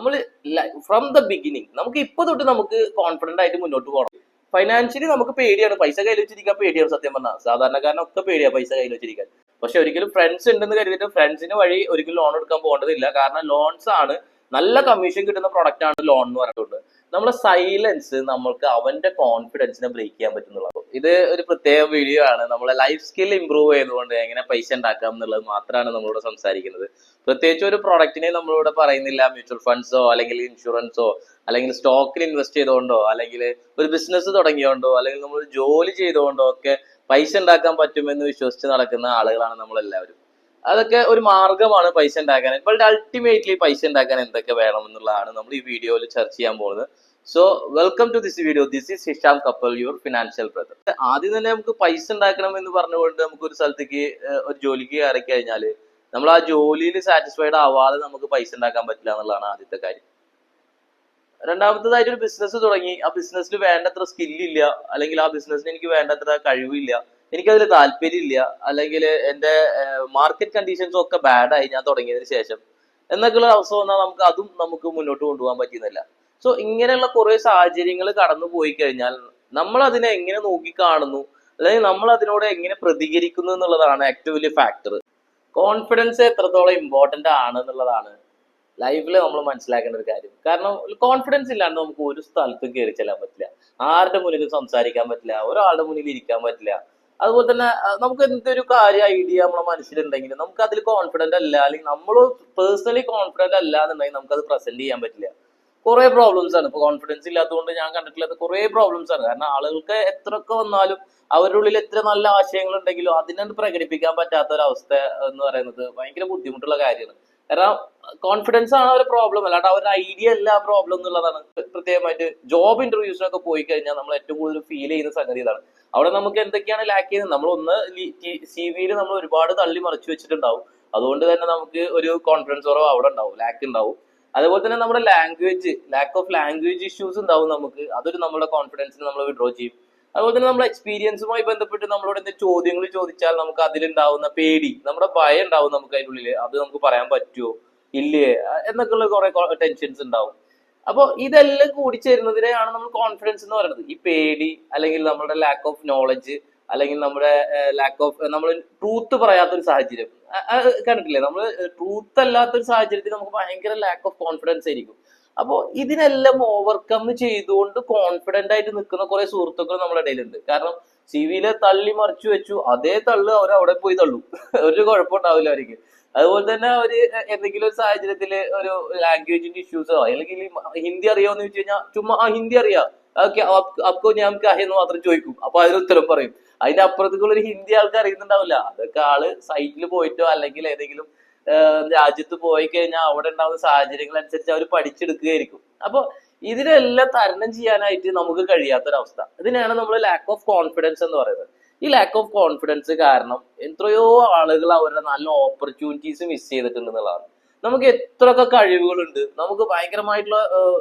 നമ്മൾ from the beginning നമുക്ക് ഇപ്പൊ തൊട്ട് നമുക്ക് കോൺഫിഡന്റ് ആയിട്ട് മുന്നോട്ട് പോകണം ഫൈനാൻഷ്യലി നമുക്ക് പേടിയാണ്. പൈസ കയ്യിൽ വെച്ചിരിക്കാൻ പേടിയാണ് സത്യം പറഞ്ഞാൽ സാധാരണക്കാരനൊക്കെ പേടിയാണ് പൈസ കയ്യിൽ വെച്ചിരിക്കാൻ. പക്ഷെ ഒരിക്കലും ഫ്രണ്ട്സ് ഉണ്ടെന്ന് കരുതിയിട്ട് ഫ്രണ്ട്സിന് വഴി ഒരിക്കലും ലോൺ എടുക്കാൻ പോകേണ്ടതില്ല. കാരണം ലോൺസ് ആണ് നല്ല കമ്മീഷൻ കിട്ടുന്ന പ്രൊഡക്റ്റ് ആണ് ലോൺ എന്ന് പറഞ്ഞിട്ടുണ്ട് നമ്മളെ സൈലൻസ് നമ്മൾക്ക് അവന്റെ കോൺഫിഡൻസിനെ ബ്രേക്ക് ചെയ്യാൻ പറ്റുന്നുള്ളത് ഇത് ഒരു പ്രത്യേക വീഡിയോ ആണ്. നമ്മളെ ലൈഫ് സ്കിൽ ഇമ്പ്രൂവ് ചെയ്തുകൊണ്ട് എങ്ങനെ പൈസ ഉണ്ടാക്കാം എന്നുള്ളത് മാത്രമാണ് നമ്മളിവിടെ സംസാരിക്കുന്നത്. പ്രത്യേകിച്ച് ഒരു പ്രൊഡക്റ്റിനെ നമ്മളിവിടെ പറയുന്നില്ല. മ്യൂച്വൽ ഫണ്ട്സോ അല്ലെങ്കിൽ ഇൻഷുറൻസോ അല്ലെങ്കിൽ സ്റ്റോക്കിൽ ഇൻവെസ്റ്റ് ചെയ്തുകൊണ്ടോ അല്ലെങ്കിൽ ഒരു ബിസിനസ് തുടങ്ങിയോണ്ടോ അല്ലെങ്കിൽ നമ്മൾ ജോലി ചെയ്തുകൊണ്ടോ ഒക്കെ പൈസ ഉണ്ടാക്കാൻ പറ്റുമെന്ന് വിശ്വസിച്ച് നടക്കുന്ന ആളുകളാണ് നമ്മളെല്ലാവരും. അതൊക്കെ ഒരു മാർഗമാണ് പൈസ ഉണ്ടാക്കാൻ. ബട്ട് അൾട്ടിമേറ്റ്ലി പൈസ ഉണ്ടാക്കാൻ എന്തൊക്കെ വേണം എന്നുള്ളതാണ് നമ്മൾ ഈ വീഡിയോയിൽ ചർച്ച ചെയ്യാൻ പോകുന്നത്. So welcome to this video this is Hisham Kappal your financial brother ആദ്യം തന്നെ നമുക്ക് പൈസ ഉണ്ടാക്കണം എന്ന് പറഞ്ഞുകൊണ്ട് നമുക്ക് ഒരു സ്ഥലത്തേക്ക് ഒരു ജോലിക്ക് കയറി കഴിഞ്ഞാൽ നമ്മൾ ആ ജോലിയിൽ സാറ്റിസ്ഫൈഡ് ആവാതെ നമുക്ക് പൈസ ഉണ്ടാക്കാൻ പറ്റില്ല എന്നുള്ളതാണ് ആദ്യത്തെ കാര്യം. രണ്ടാമത്തതായിട്ട് ഒരു ബിസിനസ് തുടങ്ങി. ആ ബിസിനസ്സിൽ വേണ്ടത്ര സ്കില്ലില്ല അല്ലെങ്കിൽ ആ ബിസിനസ്സിന് എനിക്ക് വേണ്ടത്ര കഴിവില്ല. എനിക്കതിൽ താല്പര്യമില്ല. അല്ലെങ്കിൽ എന്റെ മാർക്കറ്റ് കണ്ടീഷൻസും ഒക്കെ ബാഡായി ഞാൻ തുടങ്ങിയതിന് ശേഷം. എന്നൊക്കെയുള്ള അവസ്ഥ വന്നാൽ നമുക്ക് അതും നമുക്ക് മുന്നോട്ട് കൊണ്ടുപോകാൻ പറ്റുന്നില്ല സോ ഇങ്ങനെയുള്ള കുറേ സാഹചര്യങ്ങൾ കടന്നു പോയി കഴിഞ്ഞാൽ നമ്മൾ അതിനെ എങ്ങനെ നോക്കി കാണുന്നു അല്ലെങ്കിൽ നമ്മൾ അതിനോട് എങ്ങനെ പ്രതികരിക്കുന്നു എന്നുള്ളതാണ് ഏറ്റവും വലിയ ഫാക്ടർ കോൺഫിഡൻസ് എത്രത്തോളം ഇമ്പോർട്ടന്റ് ആണ് എന്നുള്ളതാണ് ലൈഫിൽ നമ്മൾ മനസ്സിലാക്കേണ്ട ഒരു കാര്യം. കാരണം കോൺഫിഡൻസ് ഇല്ലാണ്ട് നമുക്ക് ഒരു സ്ഥലത്തും കയറി ചെല്ലാൻ പറ്റില്ല. ആരുടെ മുന്നിൽ സംസാരിക്കാൻ പറ്റില്ല. ഒരാളുടെ മുന്നിൽ ഇരിക്കാൻ പറ്റില്ല. അതുപോലെ തന്നെ നമുക്ക് എന്തൊരു കാര്യം ഐഡിയ നമ്മളെ മനസ്സിലുണ്ടെങ്കിൽ നമുക്ക് അതിൽ കോൺഫിഡന്റ് അല്ല. അല്ലെങ്കിൽ നമ്മൾ പേഴ്സണലി കോൺഫിഡന്റ് അല്ല എന്നുണ്ടെങ്കിൽ നമുക്ക് അത് പ്രസന്റ് ചെയ്യാൻ പറ്റില്ല. കുറെ പ്രോബ്ലംസ് ആണ്. ഇപ്പൊ കോൺഫിഡൻസ് ഇല്ലാത്തതുകൊണ്ട് ഞാൻ കണ്ടിട്ടില്ലാത്ത കുറെ പ്രോബ്ലംസ് ആണ്. കാരണം ആളുകൾക്ക് എത്രയൊക്കെ വന്നാലും അവരുടെ ഉള്ളിൽ എത്ര നല്ല ആശയങ്ങൾ ഉണ്ടെങ്കിലും അതിനെ പ്രകടിപ്പിക്കാൻ പറ്റാത്ത ഒരു അവസ്ഥ എന്ന് പറയുന്നത് ഭയങ്കര ബുദ്ധിമുട്ടുള്ള കാര്യമാണ്. കാരണം കോൺഫിഡൻസ് ആണ് ഒരു പ്രോബ്ലം അല്ലാണ്ട് അവരുടെ ഐഡിയ അല്ല പ്രോബ്ലം എന്നുള്ളതാണ്. പ്രത്യേകമായിട്ട് ജോബ് ഇന്റർവ്യൂസിനൊക്കെ പോയി കഴിഞ്ഞാൽ നമ്മൾ ഏറ്റവും കൂടുതൽ ഫീൽ ചെയ്യുന്ന സംഗതി ഇതാണ്. അവിടെ നമുക്ക് എന്തൊക്കെയാണ് ലാക്ക് ചെയ്യുന്നത്? നമ്മൾ ഒന്ന് സി വിയിൽ നമ്മൾ ഒരുപാട് തള്ളി മറിച്ചു വെച്ചിട്ടുണ്ടാവും. അതുകൊണ്ട് തന്നെ നമുക്ക് ഒരു കോൺഫിഡൻസ് കുറവ് അവിടെ ഉണ്ടാവും. ലാക്ക് ഉണ്ടാവും. അതുപോലെ തന്നെ നമ്മുടെ language lack of language issues ഉണ്ടാവും നമുക്ക്. അതൊരു നമ്മുടെ കോൺഫിഡൻസിനെ നമ്മൾ വിഡ്രോ ചെയ്യും. അതുപോലെ തന്നെ നമ്മളെ എക്സ്പീരിയൻസുമായി ബന്ധപ്പെട്ട് നമ്മളോട് എന്തെങ്കിലും ചോദ്യങ്ങൾ ചോദിച്ചാൽ നമുക്ക് അതിലുണ്ടാവുന്ന പേടി നമ്മുടെ ഭയം ഉണ്ടാവും നമുക്ക് അതിന്റെ ഉള്ളിൽ അത് നമുക്ക് പറയാൻ പറ്റുമോ ഇല്ലേ? എന്നൊക്കെയുള്ള കുറെ ടെൻഷൻസ് ഉണ്ടാവും. അപ്പോൾ ഇതെല്ലാം കൂടി ചേരുന്നതിനെയാണ് നമ്മൾ കോൺഫിഡൻസ് എന്ന് പറയുന്നത്. ഈ പേടി അല്ലെങ്കിൽ നമ്മുടെ ലാക്ക് ഓഫ് നോളജ് അല്ലെങ്കിൽ നമ്മുടെ ലാക്ക് ഓഫ് നമ്മൾ ട്രൂത്ത് പറയാത്തൊരു സാഹചര്യം. കണ്ടിട്ടില്ലേ? നമ്മൾ ട്രൂത്ത് അല്ലാത്തൊരു സാഹചര്യത്തിൽ നമുക്ക് ഭയങ്കര ലാക്ക് ഓഫ് കോൺഫിഡൻസ് ആയിരിക്കും. അപ്പോൾ ഇതിനെല്ലാം ഓവർകം ചെയ്തുകൊണ്ട് കോൺഫിഡന്റ് ആയിട്ട് നിൽക്കുന്ന കുറെ സുഹൃത്തുക്കൾ നമ്മുടെ ഇടയിലുണ്ട്. കാരണം സി വിയിലെ തള്ളി മറിച്ചു വെച്ചു അതേ തള്ളു അവർ അവിടെ പോയി തള്ളും. ഒരു കുഴപ്പമുണ്ടാവില്ല അവർക്ക്. അതുപോലെ തന്നെ അവർ എന്തെങ്കിലും ഒരു സാഹചര്യത്തിൽ ഒരു ലാംഗ്വേജിന്റെ ഇഷ്യൂസോ അല്ലെങ്കിൽ ഹിന്ദി അറിയാമെന്ന് ചോദിച്ചു കഴിഞ്ഞാൽ ചുമ്മാ ആ ഹിന്ദി അറിയാം. ഓക്കെ അപ്പോ ഞാൻ എന്ന് മാത്രം ചോദിക്കും. അപ്പൊ അതിന് ഉത്തരം പറയും. അതിന്റെ അപ്പുറത്തേക്കുള്ള ഒരു ഹിന്ദി ആൾക്ക് അറിയുന്നുണ്ടാവില്ല. അതൊക്കെ ആൾ സൈറ്റിൽ പോയിട്ടോ അല്ലെങ്കിൽ ഏതെങ്കിലും രാജ്യത്ത് പോയി കഴിഞ്ഞാൽ അവിടെ ഉണ്ടാവുന്ന സാഹചര്യങ്ങൾ അനുസരിച്ച് അവർ പഠിച്ചെടുക്കുകയായിരിക്കും. അപ്പൊ ഇതിനെല്ലാം തരണം ചെയ്യാനായിട്ട് നമുക്ക് കഴിയാത്തൊരവസ്ഥ. ഇതിനെയാണ് നമ്മൾ ലാക്ക് ഓഫ് കോൺഫിഡൻസ് എന്ന് പറയുന്നത്. ഈ ലാക്ക് ഓഫ് കോൺഫിഡൻസ് കാരണം എത്രയോ ആളുകൾ അവരുടെ നല്ല ഓപ്പർച്യൂണിറ്റീസ് മിസ് ചെയ്തിട്ടുണ്ട് എന്നുള്ളതാണ്. നമുക്ക് എത്രയൊക്കെ കഴിവുകളുണ്ട് നമുക്ക് ഭയങ്കരമായിട്ടുള്ള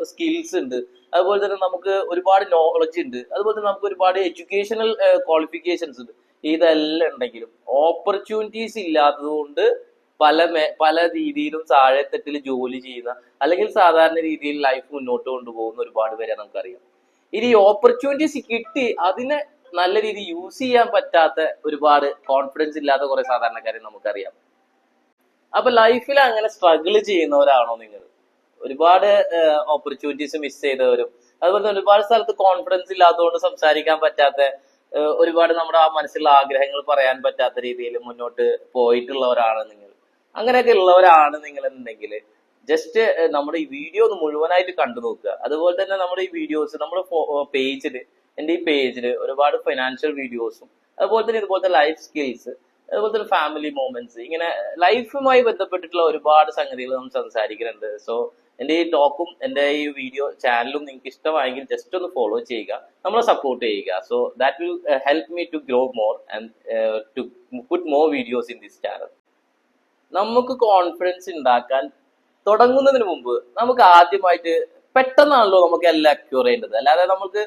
സ്കിൽസ് ഉണ്ട് അതുപോലെ തന്നെ നമുക്ക് ഒരുപാട് നോളജ് ഉണ്ട് അതുപോലെ തന്നെ നമുക്ക് ഒരുപാട് എഡ്യൂക്കേഷണൽ ക്വാളിഫിക്കേഷൻസ് ഉണ്ട്. ഇതെല്ലാം ഉണ്ടെങ്കിലും ഓപ്പർച്യൂണിറ്റീസ് ഇല്ലാത്തത് കൊണ്ട് പല പല രീതിയിലും താഴെത്തട്ടിൽ ജോലി ചെയ്യുന്ന അല്ലെങ്കിൽ സാധാരണ രീതിയിൽ ലൈഫ് മുന്നോട്ട് കൊണ്ടുപോകുന്ന ഒരുപാട് പേരെ നമുക്കറിയാം. ഇനി ഓപ്പർച്യൂണിറ്റീസ് കിട്ടി അതിനെ നല്ല രീതിയിൽ യൂസ് ചെയ്യാൻ പറ്റാത്ത ഒരുപാട് കോൺഫിഡൻസ് ഇല്ലാത്ത കുറെ സാധാരണക്കാരെ നമുക്കറിയാം. അപ്പൊ ലൈഫിൽ അങ്ങനെ സ്ട്രഗിൾ ചെയ്യുന്നവരാണോ നിങ്ങൾ? ഒരുപാട് ഓപ്പർച്യൂണിറ്റീസ് മിസ് ചെയ്തവരും അതുപോലെ തന്നെ ഒരുപാട് സ്ഥലത്ത് കോൺഫിഡൻസ് ഇല്ലാത്തതുകൊണ്ട് സംസാരിക്കാൻ പറ്റാത്ത ഒരുപാട് നമ്മുടെ ആ മനസ്സിലുള്ള ആഗ്രഹങ്ങൾ പറയാൻ പറ്റാത്ത രീതിയിൽ മുന്നോട്ട് പോയിട്ടുള്ളവരാണ് നിങ്ങൾ. അങ്ങനെയൊക്കെ ഉള്ളവരാണ് നിങ്ങൾ എന്നുണ്ടെങ്കിൽ ജസ്റ്റ് നമ്മുടെ ഈ വീഡിയോ ഒന്ന് മുഴുവനായിട്ട് കണ്ടു നോക്കുക. അതുപോലെ തന്നെ നമ്മുടെ ഈ വീഡിയോസ് നമ്മുടെ പേജിൽ എന്റെ ഈ പേജിൽ ഒരുപാട് ഫൈനാൻഷ്യൽ വീഡിയോസും അതുപോലെ തന്നെ ഇതുപോലത്തെ ലൈഫ് സ്കിൽസ് അതുപോലെ തന്നെ ഫാമിലി മൂമെന്റ്സ് ഇങ്ങനെ ലൈഫുമായി ബന്ധപ്പെട്ടിട്ടുള്ള ഒരുപാട് സംഗതികൾ നമ്മൾ സംസാരിക്കുന്നുണ്ട്. സോ എന്റെ ഈ ടോക്കും എന്റെ ഈ വീഡിയോ ചാനലും നിങ്ങൾക്ക് ഇഷ്ടമായെങ്കിൽ ജസ്റ്റ് ഒന്ന് ഫോളോ ചെയ്യുക. നമ്മളെ സപ്പോർട്ട് ചെയ്യുക. So that will help me to grow more and to put more videos in this channel നമുക്ക് കോൺഫിഡൻസ് ഉണ്ടാക്കാൻ തുടങ്ങുന്നതിന് മുമ്പ് നമുക്ക് ആദ്യമായിട്ട് പെട്ടെന്നാണല്ലോ നമുക്ക് എല്ലാം അക്യൂർ ചെയ്യേണ്ടത്. അല്ലാതെ നമുക്ക്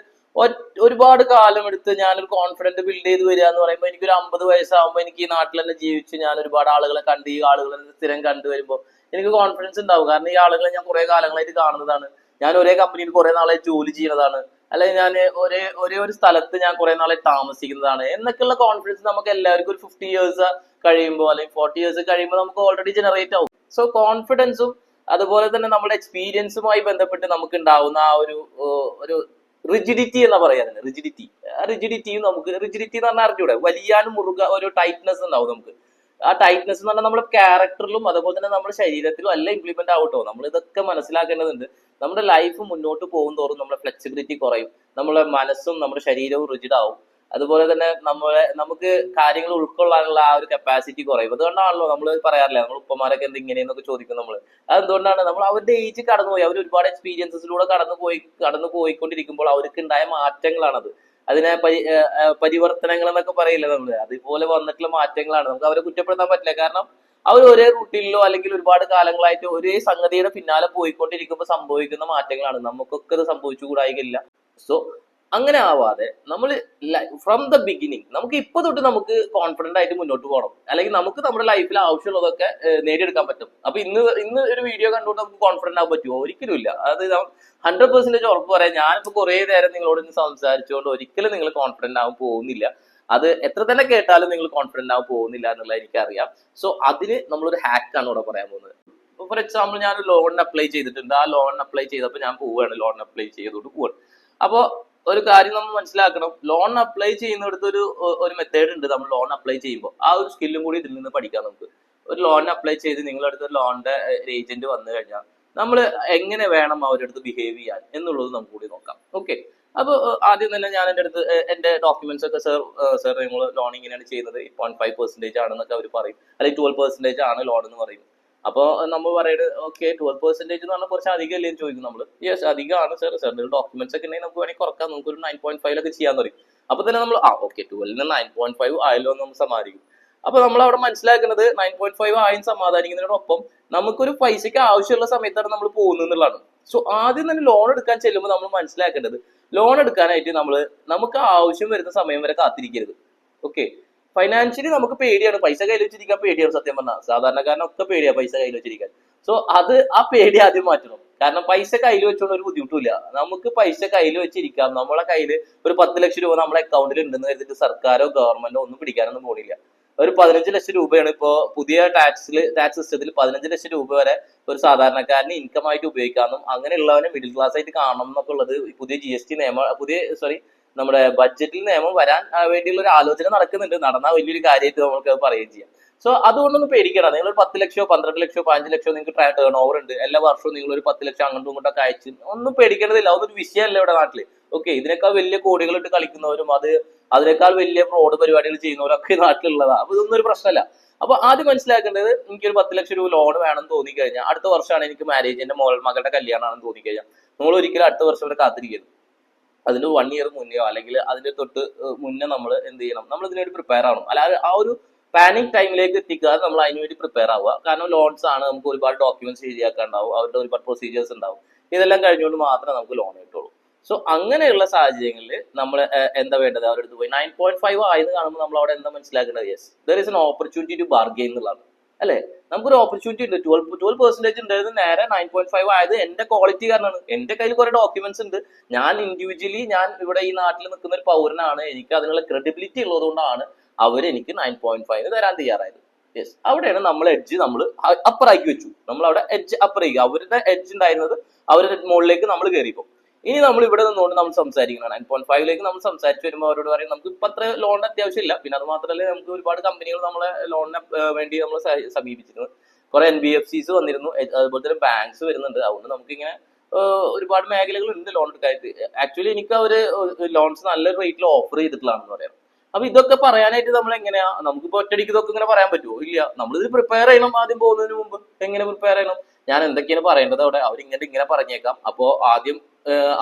ഒരുപാട് കാലം എടുത്ത് ഞാനൊരു കോൺഫിഡന്റ് ബിൽഡ് ചെയ്ത് വരിക എന്ന് പറയുമ്പോൾ എനിക്കൊരു അമ്പത് വയസ്സാകുമ്പോൾ എനിക്ക് ഈ നാട്ടിൽ തന്നെ ജീവിച്ച് ഞാൻ ഒരുപാട് ആളുകളെ കണ്ട് ഈ ആളുകളെ സ്ഥിരം കണ്ടു വരുമ്പോൾ എനിക്ക് കോൺഫിഡൻസ് ഉണ്ടാവും കാരണം ഈ ആളുകളെ ഞാൻ കുറെ കാലങ്ങളായിട്ട് കാണുന്നതാണ്. ഞാൻ ഒരേ കമ്പനിയിൽ കുറെ നാളെ ജോലി ചെയ്യുന്നതാണ്. അല്ലെങ്കിൽ ഞാൻ ഒരേ ഒരേ ഒരു സ്ഥലത്ത് ഞാൻ കുറെ നാളെ താമസിക്കുന്നതാണ്. എന്നൊക്കെയുള്ള കോൺഫിഡൻസ് നമുക്ക് എല്ലാവർക്കും ഒരു ഫിഫ്റ്റി ഇയേഴ്സ് കഴിയുമ്പോൾ അല്ലെങ്കിൽ ഫോർട്ടി ഇയേഴ്സ് കഴിയുമ്പോൾ നമുക്ക് ഓൾറെഡി ജനറേറ്റ് ആവും. സോ കോൺഫിഡൻസും അതുപോലെ തന്നെ നമ്മുടെ എക്സ്പീരിയൻസുമായി ബന്ധപ്പെട്ട് നമുക്ക് ഉണ്ടാവുന്ന ആ ഒരു ഒരു റിജിഡിറ്റി എന്ന് പറയാറുണ്ട് റിജിഡിറ്റി റിജിഡിറ്റിയും നമുക്ക് റിജിഡിറ്റി എന്ന് പറഞ്ഞാൽ അറിഞ്ഞൂടെ? വലിയാനും മുറുക ഒരു ടൈറ്റ്നെസ് ഉണ്ടാവും നമുക്ക്. ആ ടൈറ്റ്നെസ് എന്ന് പറഞ്ഞാൽ നമ്മുടെ ക്യാരക്ടറിലും അതുപോലെ തന്നെ നമ്മുടെ ശരീരത്തിലും എല്ലാം ഇംപ്ലിമെന്റ് ആവട്ടോ. നമ്മൾ ഇതൊക്കെ മനസ്സിലാക്കേണ്ടതുണ്ട്. നമ്മുടെ ലൈഫ് മുന്നോട്ട് പോകും തോറും നമ്മുടെ ഫ്ലെക്സിബിലിറ്റി കുറയും. നമ്മുടെ മനസ്സും നമ്മുടെ ശരീരവും റിജിഡാവും അതുപോലെ തന്നെ നമ്മളെ നമുക്ക് കാര്യങ്ങൾ ഉൾക്കൊള്ളാനുള്ള ആ ഒരു കപ്പാസിറ്റി കുറയും. അതുകൊണ്ടാണല്ലോ നമ്മൾ പറയാറില്ല നമ്മൾ ഉപ്പമാരൊക്കെ എന്ത് ഇങ്ങനെയെന്നൊക്കെ ചോദിക്കും നമ്മൾ അതെന്തുകൊണ്ടാണ്? നമ്മൾ അവരുടെ ഏജ് കടന്നുപോയി. അവർ ഒരുപാട് എക്സ്പീരിയൻസസിലൂടെ കടന്നു പോയി കടന്നു പോയിക്കൊണ്ടിരിക്കുമ്പോൾ അവർക്ക് ഉണ്ടായ മാറ്റങ്ങളാണത്. അതിനെ പരി പരിവർത്തനങ്ങൾ എന്നൊക്കെ പറയില്ല നമ്മൾ അതുപോലെ വന്നിട്ടുള്ള മാറ്റങ്ങളാണ്. നമുക്ക് അവരെ കുറ്റപ്പെടുത്താൻ പറ്റില്ല. കാരണം അവർ ഒരേ റൂട്ടിലോ അല്ലെങ്കിൽ ഒരുപാട് കാലങ്ങളായിട്ട് ഒരേ സംഗതിയുടെ പിന്നാലെ പോയിക്കൊണ്ടിരിക്കുമ്പോൾ സംഭവിക്കുന്ന മാറ്റങ്ങളാണ്. നമുക്കൊക്കെ ഇത് സംഭവിച്ചുകൂടായില്ല സോ അങ്ങനെ ആവാതെ നമ്മൾ ഫ്രം ദ ബിഗിനിങ് നമുക്ക് ഇപ്പൊ തൊട്ട് നമുക്ക് കോൺഫിഡന്റ് ആയിട്ട് മുന്നോട്ട് പോകണം അല്ലെങ്കിൽ നമുക്ക് നമ്മുടെ ലൈഫിൽ ആവശ്യമുള്ളതൊക്കെ നേടിയെടുക്കാൻ പറ്റും. അപ്പൊ ഇന്ന് ഇന്ന് ഒരു വീഡിയോ കണ്ടുകൊണ്ട് നമുക്ക് കോൺഫിഡന്റ് ആവാൻ പറ്റുമോ ഒരിക്കലും ഇല്ല. അത് ഹൺഡ്രഡ് പെർസെന്റേജ് ഉറപ്പ് പറയാം. ഞാനിപ്പോ കുറെ നേരം നിങ്ങളോട് സംസാരിച്ചുകൊണ്ട് ഒരിക്കലും നിങ്ങൾ കോൺഫിഡന്റ് ആവാൻ പോകുന്നില്ല. അത് എത്ര തന്നെ കേട്ടാലും നിങ്ങൾ കോൺഫിഡന്റ് ആവാൻ പോകുന്നില്ല എന്നുള്ളത് എനിക്കറിയാം. സോ അതിന് നമ്മളൊരു ഹാക്കാണ് ഇവിടെ പറയാൻ പോകുന്നത്. ഫോർ എക്സാമ്പിൾ ഞാൻ ഒരു ലോണിന് അപ്ലൈ ചെയ്തിട്ടുണ്ട്. ആ ലോണിന് അപ്ലൈ ചെയ്തപ്പോൾ ഞാൻ പോവുകയാണ്. ലോണിന് അപ്ലൈ ചെയ്തോട്ട് പോവാണ് അപ്പോൾ ഒരു കാര്യം നമ്മൾ മനസ്സിലാക്കണം. ലോൺ അപ്ലൈ ചെയ്യുന്നിടത്ത് ഒരു ഒരു മെത്തേഡ് ഉണ്ട്. നമ്മൾ ലോൺ അപ്ലൈ ചെയ്യുമ്പോൾ ആ ഒരു സ്കില്ലും കൂടി ഇതിൽ നിന്ന് പഠിക്കാം നമുക്ക്. ഒരു ലോൺ അപ്ലൈ ചെയ്ത് നിങ്ങളുടെ അടുത്ത് ലോണിന്റെ ഏജന്റ് വന്നു കഴിഞ്ഞാൽ നമ്മൾ എങ്ങനെ വേണം അവരുടെ അടുത്ത് ബിഹേവ് ചെയ്യാൻ എന്നുള്ളത് നമുക്ക് കൂടി നോക്കാം. ഓക്കെ അപ്പോൾ ആദ്യം തന്നെ ഞാൻ എന്റെ അടുത്ത് എന്റെ ഡോക്യുമെന്റ്സ് ഒക്കെ സർ സർ നിങ്ങൾ ലോൺ ഇങ്ങനെയാണ് ചെയ്യുന്നത്. പോയിന്റ് ഫൈവ് പെർസെന്റേജ് ആണെന്നൊക്കെ അവർ പറയും. അല്ലെങ്കിൽ ട്വൽവ് പെർസെന്റേജ് ആണ് ലോൺ എന്ന് പറയും. അപ്പോൾ നമ്മൾ പറയുന്നത് ഓക്കെ ട്വൽവ് പെർസെന്റേജ് എന്ന് പറഞ്ഞാൽ കുറച്ച് അധികം അല്ലേ ചോദിക്കും നമ്മൾ യെസ് അധികമാണ് സാർ സാറിന്റെ ഡോക്യുമെന്റ്സ് ഒക്കെ ഉണ്ടെങ്കിൽ നമുക്ക് വേണമെങ്കിൽ കുറക്കാം. നമുക്ക് ഒരു നയൻ പോയിന്റ് ഒക്കെ ചെയ്യാൻ പറയും. അപ്പോൾ തന്നെ നമ്മൾ ആ ഓക്കെ ട്വൽവിന് നയൻ പോയിന്റ് ഫൈവ് ആയല്ലോ എന്ന് നമ്മൾ സമാധിക്കും അപ്പൊ നമ്മൾ അവിടെ മനസ്സിലാക്കുന്നത് നയൻ പോയിന്റ് ഫൈവ് ആയും സമാധാനിക്കുന്നതിനോടൊപ്പം നമുക്കൊരു പൈസയ്ക്ക് ആവശ്യമുള്ള സമയത്താണ് നമ്മൾ പോകുന്നത് എന്നുള്ളതാണ്. സോ ആദ്യം തന്നെ ലോൺ എടുക്കാൻ ചെല്ലുമ്പോൾ നമ്മൾ മനസ്സിലാക്കേണ്ടത് ലോൺ എടുക്കാനായിട്ട് നമ്മൾ നമുക്ക് ആവശ്യം വരുന്ന സമയം വരെ കാത്തിരിക്കരുത്. ഓക്കെ ഫൈനാൻഷ്യലി നമുക്ക് പേടിയാണ്. പൈസ കയ്യിൽ വെച്ചിരിക്കാൻ പേടിയാണ് സത്യം പറഞ്ഞാൽ സാധാരണക്കാരനൊക്കെ പേടിയാണ് പൈസ കയ്യിൽ വെച്ചിരിക്കാൻ. സോ അത് ആ പേടി ആദ്യം മാറ്റണം. കാരണം പൈസ കയ്യിൽ വെച്ചോണ്ട് ഒരു ബുദ്ധിമുട്ടില്ല നമുക്ക് പൈസ കയ്യിൽ വെച്ചിരിക്കാം. നമ്മളെ കയ്യിൽ ഒരു പത്ത് ലക്ഷം രൂപ നമ്മളെ അക്കൗണ്ടിൽ ഉണ്ടെന്ന് കരുതിട്ട് സർക്കാരോ ഗവൺമെന്റോ ഒന്നും പിടിക്കാനൊന്നും പോണില്ല. ഒരു പതിനഞ്ച് ലക്ഷം രൂപയാണ് ഇപ്പോ പുതിയ ടാക്സിൽ ടാക്സ് സിസ്റ്റത്തിൽ പതിനഞ്ച് ലക്ഷം രൂപ വരെ ഒരു സാധാരണക്കാരന് ഇൻകം ആയിട്ട് ഉപയോഗിക്കാമെന്നും അങ്ങനെയുള്ളവനെ മിഡിൽ ക്ലാസ് ആയിട്ട് കാണണം എന്നൊക്കെ ഉള്ളത് പുതിയ ജി എസ് ടി നിയമം പുതിയ സോറി നമ്മുടെ ബഡ്ജറ്റിൽ നിയമം വരാൻ വേണ്ടിയുള്ള ഒരു ആലോചന നടക്കുന്നുണ്ട്. നടന്നാൽ വലിയൊരു കാര്യമായിട്ട് നമുക്ക് പറയുകയും ചെയ്യാം. സോ അതുകൊണ്ടൊന്നും പേടിക്കണം നിങ്ങൾ ഒരു പത്ത് ലക്ഷമോ പന്ത്രണ്ട് ലക്ഷമോ പതിനഞ്ച് ലക്ഷമോ നിങ്ങൾക്ക് ടേൺ ഓവർ ഉണ്ട്. എല്ലാ വർഷവും നിങ്ങൾ ഒരു പത്ത് ലക്ഷം അങ്ങോട്ടും ഇങ്ങോട്ടൊക്കെ അയച്ച്. ഒന്നും പേടിക്കേണ്ടതില്ല. അതൊരു വിഷയമല്ല ഇവിടെ നാട്ടിൽ ഓക്കെ ഇതിനേക്കാൾ വലിയ കോടികളിട്ട് കളിക്കുന്നവരും അത് അതിനേക്കാൾ വലിയ ഫ്രോഡ് പരിപാടികൾ ചെയ്യുന്നവരൊക്കെ ഈ നാട്ടിലുള്ളതാണ് അപ്പൊ ഇതൊന്നും ഒരു പ്രശ്നമല്ല. അപ്പൊ ആദ്യം മനസ്സിലാക്കേണ്ടത് എനിക്കൊരു പത്ത് ലക്ഷം രൂപ ലോൺ വേണം തോന്നി കഴിഞ്ഞാൽ അടുത്ത വർഷമാണ് എനിക്ക് മാരേജ് എന്റെ മോൾ മകളുടെ കല്യാണമാണെന്ന് തോന്നി കഴിഞ്ഞാൽ നമ്മൾ ഒരിക്കലും അടുത്ത വർഷം വരെ കാത്തിരിക്കരുത്. അതിന് വൺ ഇയർ മുന്നെയോ അല്ലെങ്കിൽ അതിന്റെ തൊട്ട് മുന്നേ നമ്മൾ എന്ത് ചെയ്യണം? നമ്മൾ ഇതിനുവേണ്ടി പ്രിപ്പയർ ആവണം. അല്ലാതെ ആ ഒരു പാനിക് ടൈമിലേക്ക് എത്തിക്കാതെ നമ്മൾ അതിന് വേണ്ടി പ്രിപ്പയർ ആവുക. കാരണം ലോൺസ് ആണ് നമുക്ക് ഒരുപാട് ഡോക്യുമെന്റ്സ് ശരിയാക്കാൻ ഉണ്ടാവും അവരുടെ ഒരുപാട് പ്രൊസീജിയേഴ്സ് ഉണ്ടാവും. ഇതെല്ലാം കഴിഞ്ഞുകൊണ്ട് മാത്രമേ നമുക്ക് ലോൺ കിട്ടുള്ളൂ. സോ അങ്ങനെയുള്ള സാഹചര്യങ്ങളിൽ നമ്മൾ എന്താ വേണ്ടത്? അവരുടെ അടുത്ത് പോയി. നയൻ പോയിന്റ് ഫൈവ് ആയെന്ന് കാണുമ്പോൾ നമ്മൾ അവിടെ എന്താ മനസ്സിലാക്കേണ്ടത്? Yes there is an opportunity to bargain എന്നുള്ളതാണ്. അല്ലേ? നമുക്കൊരു ഓപ്പർച്യൂണിറ്റി ഉണ്ട്. ട്വൽവ് ട്വൽവ് പെർസെന്റേജ് ഉണ്ടായിരുന്നു. നേരെ നയൻ പോയിന്റ് ഫൈവ് ആയത് എന്റെ ക്വാളിറ്റി കാരണമാണ്. എന്റെ കയ്യിൽ കുറെ ഡോക്യുമെന്റ്സ് ഉണ്ട്. ഞാൻ ഇൻഡിവിജ്വലി ഞാൻ ഇവിടെ ഈ നാട്ടിൽ നിൽക്കുന്ന ഒരു പൗരനാണ്. എനിക്ക് അതിനുള്ള ക്രെഡിബിലിറ്റി ഉള്ളതുകൊണ്ടാണ് അവർ എനിക്ക് നയൻ പോയിന്റ് ഫൈവ് തരാൻ തയ്യാറായത്. യെസ് അവിടെയാണ് നമ്മൾ എഡ്ജ് നമ്മൾ അപ്പറാക്കി വെച്ചു. നമ്മൾ അവിടെ എഡ്ജ് അപ്പർ അപ്പറേക്ക് അവരുടെ എഡ്ജ് ഉണ്ടായിരുന്നത് അവരുടെ മുകളിലേക്ക് നമ്മൾ കയറിപ്പോ ഇനി നമ്മൾ ഇവിടെ നിന്നുകൊണ്ട് നമ്മൾ സംസാരിക്കണം നയൻ പോയിന്റ് ഫൈവിലേക്ക് നമ്മൾ സംസാരിച്ച് വരുമ്പോൾ അവരോട് പറയും നമുക്ക് ഇപ്പൊ അത്ര ലോണിന് അത്യാവശ്യമില്ല പിന്നെ അത് മാത്രമല്ല നമുക്ക് ഒരുപാട് കമ്പനികൾ നമ്മളെ ലോണിന് വേണ്ടി നമ്മൾ സമീപിച്ചിട്ടുണ്ട് കുറെ എൻ ബി എഫ് സിസ് വന്നിരുന്നു. അതുപോലെ തന്നെ ബാങ്ക്സ് വരുന്നുണ്ട്. അതുകൊണ്ട് നമുക്കിങ്ങനെ ഒരുപാട് മേഖലകൾ ഉണ്ട് ലോൺ എടുക്കാനായിട്ട്. ആക്ച്വലി എനിക്ക് അവർ ലോൺസ് നല്ല റേറ്റിൽ ഓഫർ ചെയ്തിട്ടുള്ളതാണെന്ന് പറയാം. അപ്പൊ ഇതൊക്കെ പറയാനായിട്ട് നമ്മൾ എങ്ങനെയാ? നമുക്ക് നമുക്കിപ്പോ ഒറ്റടിക്ക് ഇതൊക്കെ ഇങ്ങനെ പറയാൻ പറ്റുമോ ഇല്ല. നമ്മളിത് പ്രിപ്പയർ ചെയ്യണം ആദ്യം പോകുന്നതിന് മുമ്പ്. എങ്ങനെ പ്രിപ്പയർ ചെയ്യണം? ഞാൻ എന്തൊക്കെയാണ് പറയേണ്ടത് അവിടെ? അവരിങ്ങനെ ഇങ്ങനെ പറഞ്ഞേക്കാം. അപ്പോ ആദ്യം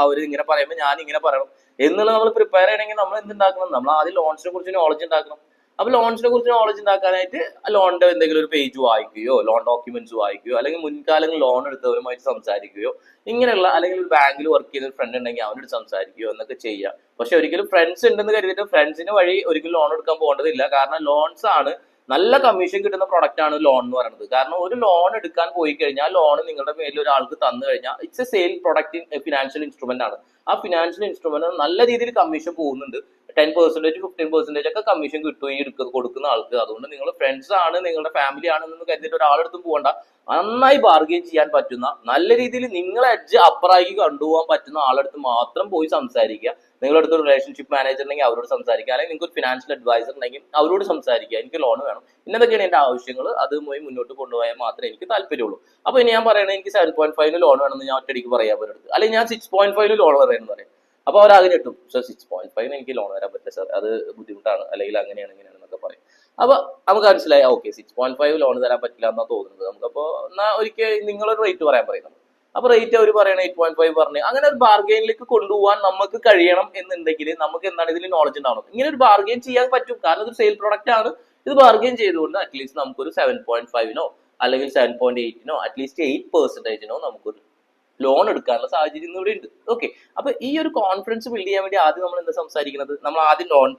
അവർ ഇങ്ങനെ പറയുമ്പോൾ ഞാൻ ഇങ്ങനെ പറയണം. എന്നുള്ളത് നമ്മൾ പ്രിപ്പയർ ചെയ്യണമെങ്കിൽ നമ്മൾ എന്തുണ്ടാക്കണം? നമ്മൾ ആദ്യം ലോൺസിനെ കുറിച്ച് നോളജ് ഉണ്ടാക്കണം. അപ്പൊ ലോൺസിനെ കുറിച്ച് നോളജ് ഉണ്ടാക്കാനായിട്ട് ലോണിന്റെ എന്തെങ്കിലും ഒരു പേജ് വായിക്കുകയോ ലോൺ ഡോക്യുമെന്റ്സ് വായിക്കുകയോ അല്ലെങ്കിൽ മുൻകാലങ്ങൾ ലോൺ എടുത്തവരുമായിട്ട് സംസാരിക്കുകയോ ഇങ്ങനെയുള്ള അല്ലെങ്കിൽ ഒരു ബാങ്കിൽ വർക്ക് ചെയ്യുന്ന ഫ്രണ്ട് ഉണ്ടെങ്കിൽ അവനോട് സംസാരിക്കുകയോ എന്നൊക്കെ ചെയ്യാം പക്ഷെ ഒരിക്കലും ഫ്രണ്ട്സ് ഉണ്ടെന്ന് കരുതിയിട്ട് ഫ്രണ്ട്സിന് വഴി ഒരിക്കലും ലോൺ എടുക്കാൻ പോകേണ്ടതില്ല. കാരണം ലോൺസ് ആണ് നല്ല കമ്മീഷൻ കിട്ടുന്ന പ്രൊഡക്റ്റ് ആണ് ലോൺ എന്ന് പറയുന്നത്. കാരണം ഒരു ലോൺ എടുക്കാൻ പോയി കഴിഞ്ഞാൽ ലോൺ നിങ്ങളുടെ മേലിൽ ഒരാൾക്ക് തന്നു കഴിഞ്ഞാൽ it's a sale product financial instrument ആണ്. ആ ഫിനാൻഷ്യൽ ഇൻസ്ട്രുമെന്റ് നല്ല രീതിയിൽ കമ്മീഷൻ പോകുന്നുണ്ട്. ടെൻ പെർസെന്റേജ് ഫിഫ്റ്റീൻ പെർസെന്റേജ് ഒക്കെ കമ്മീഷൻ കിട്ടുകയും എടുക്കുന്ന കൊടുക്കുന്ന ആൾക്ക്. അതുകൊണ്ട് നിങ്ങൾ ഫ്രണ്ട്സ് ആണ് നിങ്ങളുടെ ഫാമിലി ആണ് ആണെന്ന് കരുതിയിട്ട് ഒരാളെടുത്തും പോകണ്ട. നന്നായി ബാർഗെയിൻ ചെയ്യാൻ പറ്റുന്ന നല്ല രീതിയിൽ നിങ്ങളെ അഡ്ജ് അപ്പറാക്കി കൊണ്ടുപോകാൻ പറ്റുന്ന ആളെടുത്ത് മാത്രം പോയി സംസാരിക്കുക. നിങ്ങളുടെ അടുത്തൊരു റിലേഷൻഷിപ്പ് മാനേജർ ഉണ്ടെങ്കിൽ അവരോട് സംസാരിക്കുക. അല്ലെങ്കിൽ നിങ്ങൾക്ക് ഒരു ഫിനാൻഷ്യൽ അഡ്വൈസർ ഉണ്ടെങ്കിൽ അവരോട് സംസാരിക്കുക. എനിക്ക് ലോൺ വേണം. ഇന്നതൊക്കെയാണ് എന്റെ ആവശ്യങ്ങൾ? അത് പോയി മുന്നോട്ട് കൊണ്ടുപോയാൽ മാത്രമേ എനിക്ക് താല്പര്യമുള്ളൂ. അപ്പോൾ ഇനി ഞാൻ പറയണത് എനിക്ക് സെവൻ പോയിന്റ് ഫൈവിന് ലോൺ വേണമെന്ന് ഞാൻ ഒറ്റയടിക്ക് പറയാൻ പറ്റും അല്ലെങ്കിൽ ഞാൻ സിക്സ് പോയിന്റ് ഫൈവിന് ലോൺ പറയുന്നത് പറയും. അപ്പോൾ അവർ ആകെ കിട്ടും സർ സിക്സ് പോയിന്റ് ഫൈവിന് എനിക്ക് ലോൺ വരാൻ പറ്റില്ല സാർ അത് ബുദ്ധിമുട്ടാണ്. അല്ലെങ്കിൽ അങ്ങനെയാണ് ഇങ്ങനെയാണ് എന്നൊക്കെ പറയും. അപ്പൊ നമുക്ക് മനസ്സിലായി okay six point five loan തരാൻ പറ്റില്ല എന്നാ തോന്നുന്നത്. നമുക്കപ്പോ എന്നാ ഒരിക്കൽ നിങ്ങളൊരു റേറ്റ് പറയാൻ പറയുന്നത് അപ്പൊ റേറ്റ് അവർ പറയണ എയ്റ്റ് പോയിന്റ് ഫൈവ് പറഞ്ഞു. അങ്ങനെ ഒരു ബാർഗെയിനിലേക്ക് കൊണ്ടുപോകാൻ നമുക്ക് കഴിയണം എന്നുണ്ടെങ്കിൽ നമുക്ക് എന്താണ് ഇതിൽ നോളജ് ഉണ്ടാവണം. ഇങ്ങനെ ഒരു ബാർഗെയിൻ ചെയ്യാൻ പറ്റും. കാരണം ഇതൊരു സെയിൽ പ്രൊഡക്റ്റ് ആണ്. ഇത് ബാർഗെയിൻ ചെയ്തുകൊണ്ട് അറ്റ്ലീസ്റ്റ് നമുക്കൊരു സെവൻ പോയിന്റ് ഫൈവിനോ അല്ലെങ്കിൽ സെവൻ പോയിന്റ് എയ്റ്റിനോ അറ്റ്ലീസ്റ്റ് എയ്റ്റ് പെർസെന്റേജിനോ നമുക്കൊരു ലോൺ എടുക്കാനുള്ള സാഹചര്യം ഇന്ന് ഇവിടെ ഉണ്ട്. ഓക്കെ അപ്പൊ ഈ ഒരു കോൺഫിഡൻസ് ബിൽഡ് ചെയ്യാൻ വേണ്ടി ആദ്യം നമ്മൾ എന്താ സംസാരിക്കുന്നത്? നമ്മൾ ആദ്യം ലോൺ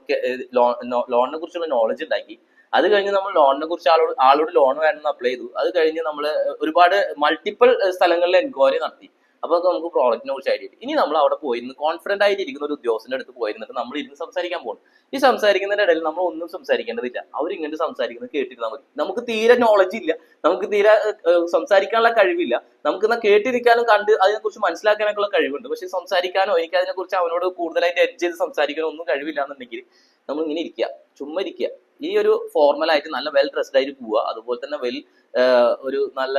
ലോണിനെ കുറിച്ചുള്ള നോളജ് ഉണ്ടാക്കി. അത് കഴിഞ്ഞ് നമ്മൾ ലോണിനെ കുറിച്ച് ആളോട് ആളോട് ലോൺ വേണമെന്ന് അപ്ലൈ ചെയ്തു. അത് കഴിഞ്ഞ് നമ്മൾ ഒരുപാട് മൾട്ടിപ്പിൾ സ്ഥലങ്ങളിൽ എൻക്വയറി നടത്തി. അപ്പൊ നമുക്ക് പ്രോഡക്റ്റിനെ കുറിച്ച് ഐഡിയ ഇനി നമ്മൾ അവിടെ പോയിരുന്ന് കോൺഫിഡന്റ് ആയിട്ട് ഇരിക്കുന്ന ഒരു ഉദ്യോഗസ്ഥന്റെ അടുത്ത് പോയിരുന്നിട്ട് നമ്മൾ ഇരുന്ന് സംസാരിക്കാൻ പോകും ഈ സംസാരിക്കുന്നതിന്റെ ഇടയിൽ നമ്മൾ ഒന്നും സംസാരിക്കേണ്ടതില്ല. അവർ ഇങ്ങനെ സംസാരിക്കുന്നത് കേട്ടിരുന്നാൽ മതി. നമുക്ക് തീരെ നോളജ് ഇല്ല. നമുക്ക് തീരെ സംസാരിക്കാനുള്ള കഴിവില്ല. നമുക്ക് എന്നാൽ കേട്ടിരിക്കാനും കണ്ട് അതിനെക്കുറിച്ച് മനസ്സിലാക്കാനൊക്കെ ഉള്ള കഴിവുണ്ട്. പക്ഷെ സംസാരിക്കാനോ എനിക്ക് അതിനെക്കുറിച്ച് അവനോട് കൂടുതലായിട്ട് എഡ്ജ് ചെയ്ത് സംസാരിക്കാനോ ഒന്നും കഴിവില്ല എന്നുണ്ടെങ്കിൽ നമ്മൾ ഇങ്ങനെ ഇരിക്കുക. ചുമ്മാ ഇരിക്കുക. ഈ ഒരു ഫോർമൽ ആയിട്ട് നല്ല വെൽ ഡ്രസ്ഡ് ആയിട്ട് പോവുക. അതുപോലെ തന്നെ വെൽ ഒരു നല്ല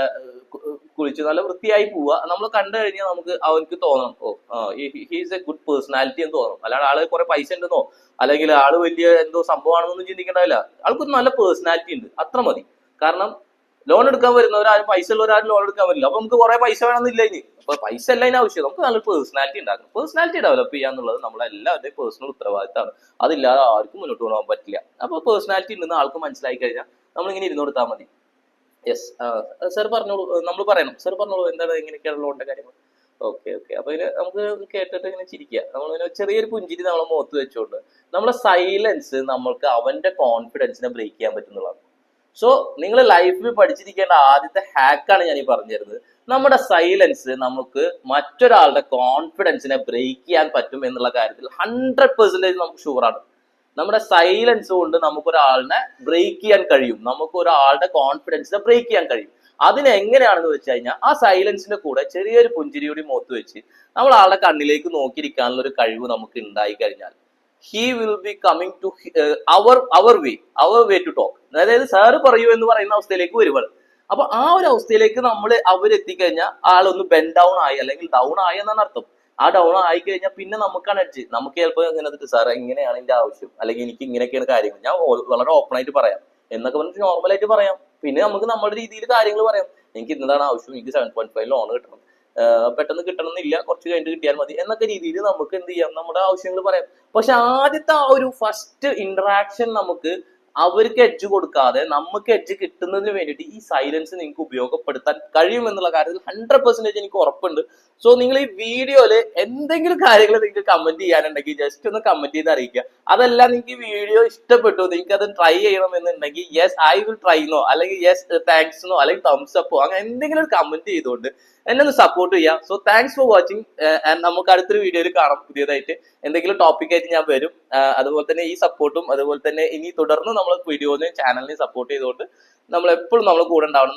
കുളിച്ച് നല്ല വൃത്തിയായി പോവുക. നമ്മൾ കണ്ടു കഴിഞ്ഞാൽ നമുക്ക് അവർക്ക് തോന്നണം. Oh he's a good personality എന്ന് തോന്നും അല്ലാതെ ആൾ കുറെ പൈസ ഉണ്ടെന്നോ? അല്ലെങ്കിൽ ആൾ വലിയ എന്തോ സംഭവമാണെന്നൊന്നും ചിന്തിക്കേണ്ടതില്ല ആൾക്കൊരു നല്ല പേഴ്സണാലിറ്റി ഉണ്ട്. അത്ര മതി. കാരണം ലോൺ എടുക്കാൻ വരുന്നവരാരും പൈസ ഉള്ളവരാരും ലോൺ എടുക്കാൻ വരില്ല അപ്പൊ നമുക്ക് കുറെ പൈസ വേണമെന്നില്ല ഇനി. അപ്പൊ പൈസ അല്ല അതിന് ആവശ്യം. നമുക്ക് നല്ല പേഴ്സണാലിറ്റി ഉണ്ടാക്കണം. പേഴ്സണാലിറ്റി ഡെവലപ്പ് ചെയ്യുക എന്നുള്ളത് നമ്മളെല്ലാവരുടെയും പേഴ്സണൽ ഉത്തരവാദിത്തമാണ്. അതില്ലാതെ ആർക്കും മുന്നോട്ട് പോകാൻ പറ്റില്ല. അപ്പൊ പേഴ്സണാലിറ്റി ഉണ്ടെന്ന് ആൾക്ക് മനസ്സിലായി കഴിഞ്ഞാൽ നമ്മളിങ്ങനെ ഇരുന്ന് കൊടുത്താൽ മതി. യെസ് സർ പറഞ്ഞോളൂ. നമ്മൾ പറയണം. സർ പറഞ്ഞോളൂ എന്താണ് എങ്ങനെയൊക്കെയാണ് ലോണിന്റെ കാര്യങ്ങൾ ഓക്കെ ഓക്കെ അപ്പൊ ഇതിന് നമുക്ക് കേട്ടിട്ട് ഇങ്ങനെ ചിരിക്കുക. നമ്മളിങ്ങനെ ചെറിയൊരു പുഞ്ചിരി നമ്മളെ മുഖത്ത് വെച്ചുകൊണ്ട് നമ്മളെ സൈലൻസ് നമ്മൾക്ക് അവന്റെ കോൺഫിഡൻസിനെ ബ്രേക്ക് ചെയ്യാൻ പറ്റുന്നതാണ് സോ നിങ്ങൾ ലൈഫിൽ പഠിച്ചിരിക്കേണ്ട ആദ്യത്തെ ഹാക്കാണ് ഞാൻ ഈ പറഞ്ഞു തരുന്നത്. നമ്മുടെ സൈലൻസ് നമുക്ക് മറ്റൊരാളുടെ കോൺഫിഡൻസിനെ ബ്രേക്ക് ചെയ്യാൻ പറ്റും എന്നുള്ള കാര്യത്തിൽ ഹൺഡ്രഡ് പെർസെന്റേജ് നമുക്ക് ഷുവറാണ് നമ്മുടെ സൈലൻസ് കൊണ്ട് നമുക്ക് ഒരാളിനെ ബ്രേക്ക് ചെയ്യാൻ കഴിയും. നമുക്ക് ഒരാളുടെ കോൺഫിഡൻസിനെ ബ്രേക്ക് ചെയ്യാൻ കഴിയും. അതിന് എങ്ങനെയാണെന്ന് വെച്ച് കഴിഞ്ഞാൽ ആ സൈലൻസിന്റെ കൂടെ ചെറിയൊരു പുഞ്ചിരിയുടെ മുഖത്ത് വെച്ച് നമ്മൾ ആളുടെ കണ്ണിലേക്ക് നോക്കിയിരിക്കാനുള്ള ഒരു കഴിവ് നമുക്ക് ഉണ്ടായി കഴിഞ്ഞാൽ he will be coming to our our way our way to talk അതായത് സാറ് പറയൂ എന്ന് പറയുന്ന അവസ്ഥയിലേക്ക് വരുവാണ് അപ്പൊ ആ ഒരു അവസ്ഥയിലേക്ക് നമ്മൾ അവരെത്തിക്കഴിഞ്ഞാൽ ആളൊന്ന് ബെൻ ഡൗൺ ആയി അല്ലെങ്കിൽ ഡൗൺ ആയി എന്നാണ് അർത്ഥം. ആ ഡൗൺ ആയി കഴിഞ്ഞാൽ പിന്നെ നമുക്കാണ് അടിച്ച് നമുക്ക് ചിലപ്പോൾ ഇങ്ങനെ എന്നിട്ട് സാറേ ഇങ്ങനെയാണ് എന്റെ ആവശ്യം? അല്ലെങ്കിൽ എനിക്ക് ഇങ്ങനെയൊക്കെയാണ് കാര്യങ്ങൾ. ഞാൻ വളരെ ഓപ്പൺ ആയിട്ട് പറയാം. എന്നൊക്കെ പറഞ്ഞിട്ട് നോർമൽ ആയിട്ട് പറയാം. പിന്നെ നമുക്ക് നമ്മുടെ രീതിയിൽ കാര്യങ്ങൾ പറയാം. എനിക്ക് ഇന്നതാണ് ആവശ്യം. എനിക്ക് സെവൻ പോയിന്റ് ഫൈവ് ലോൺ കിട്ടണം. പെട്ടെന്ന് കിട്ടണമെന്നില്ല. കുറച്ച് കഴിഞ്ഞിട്ട് കിട്ടിയാൽ മതി. എന്നൊക്കെ രീതിയിൽ നമുക്ക് എന്ത് ചെയ്യാം? നമ്മുടെ ആവശ്യങ്ങൾ പറയാം. പക്ഷെ ആദ്യത്തെ ആ ഒരു ഫസ്റ്റ് ഇന്ററാക്ഷൻ നമുക്ക് അവർക്ക് എഡ്ജ് കൊടുക്കാതെ നമുക്ക് എഡ്ജ് കിട്ടുന്നതിന് വേണ്ടിയിട്ട് ഈ സൈലൻസ് നിങ്ങൾക്ക് ഉപയോഗപ്പെടുത്താൻ കഴിയും എന്നുള്ള കാര്യത്തിൽ ഹൺഡ്രഡ് പെർസെന്റേജ് എനിക്ക് ഉറപ്പുണ്ട്. സോ നിങ്ങൾ ഈ വീഡിയോയിൽ എന്തെങ്കിലും കാര്യങ്ങൾ നിങ്ങൾക്ക് കമന്റ് ചെയ്യാനുണ്ടെങ്കിൽ ജസ്റ്റ് ഒന്ന് കമന്റ് ചെയ്ത് അറിയിക്കുക. അതല്ല നിങ്ങൾക്ക് ഈ വീഡിയോ ഇഷ്ടപ്പെട്ടു നിങ്ങൾക്ക് അത് ട്രൈ ചെയ്യണം എന്നുണ്ടെങ്കിൽ yes I will try no അല്ലെങ്കിൽ യെസ് താങ്ക്സ് നോ അല്ലെങ്കിൽ തംസ് അപ്പോ അങ്ങനെ എന്തെങ്കിലും കമന്റ് ചെയ്തുകൊണ്ട് എന്നെ ഒന്ന് സപ്പോർട്ട് ചെയ്യാം സോ താങ്ക്സ് ഫോർ വാച്ചിങ് നമുക്ക് അടുത്തൊരു വീഡിയോയിൽ കാണാം പുതിയതായിട്ട്. എന്തെങ്കിലും ടോപ്പിക് ആയിട്ട് ഞാൻ വരും. അതുപോലെ തന്നെ ഈ സപ്പോർട്ടും അതുപോലെ തന്നെ ഇനി തുടർന്ന് നമ്മൾ വീഡിയോനെയും ചാനലിനെയും സപ്പോർട്ട് ചെയ്തുകൊണ്ട് നമ്മൾ എപ്പോഴും നമ്മൾ കൂടെ ഉണ്ടാവണം